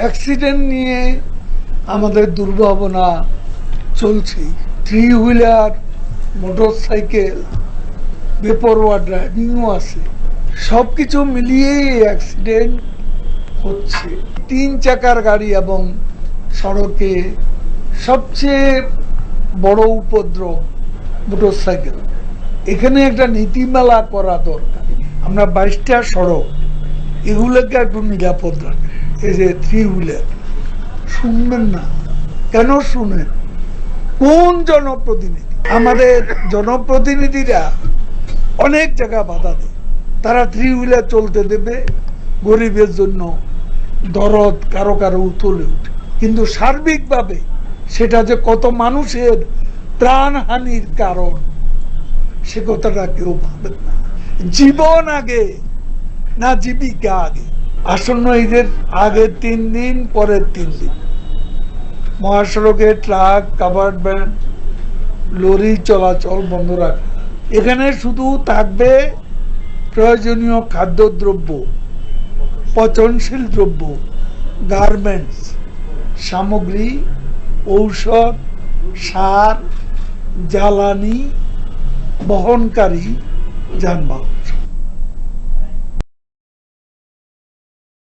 Accident নিয়ে আমাদের দুর্ভাবনা চলছে। থ্রি হুইলার মোটর সাইকেল বেপরোয়া ড্রাইভিংও আছে। সব কিছু মিলিয়েই অ্যাক্সিডেন্ট হচ্ছে। তিন চাকার গাড়ি এবং সড়কে সবচেয়ে বড় উপদ্রব মোটর সাইকেল এখানে একটা নীতিমালা করা দরকার। আমরা বাইশটা সড়ক, এগুলোকে একটু নিরাপদ রাখে। শুনবেন না। কেন শুনেন? কোন জনপ্রতিনিধি? আমাদের জনপ্রতিনিধিরা অনেক জায়গা বাধা দেয়। তারা থ্রি হুইলার চলতে দেবে, গরিবের জন্য দরদ কারও কারও উতলে উঠে কিন্তু সার্বিকভাবে সেটা যে কত মানুষের প্রাণহানির কারণ, সে কথাটা কেউ ভাবেন না। জীবন আগে না জীবিকা আগে? আসন্ন ঈদের আগের তিন দিন, পরের তিন দিন। মহাসড়কে ট্রাক, কাভার্ড ভ্যান, লরি চলাচল বন্ধ রাখা। এখানে শুধু থাকবে প্রয়োজনীয় খাদ্যদ্রব্য, পচনশীল দ্রব্য, গার্মেন্টস, সামগ্রী, ঔষধ, সার, জ্বালানি, বহনকারী যানবাহন।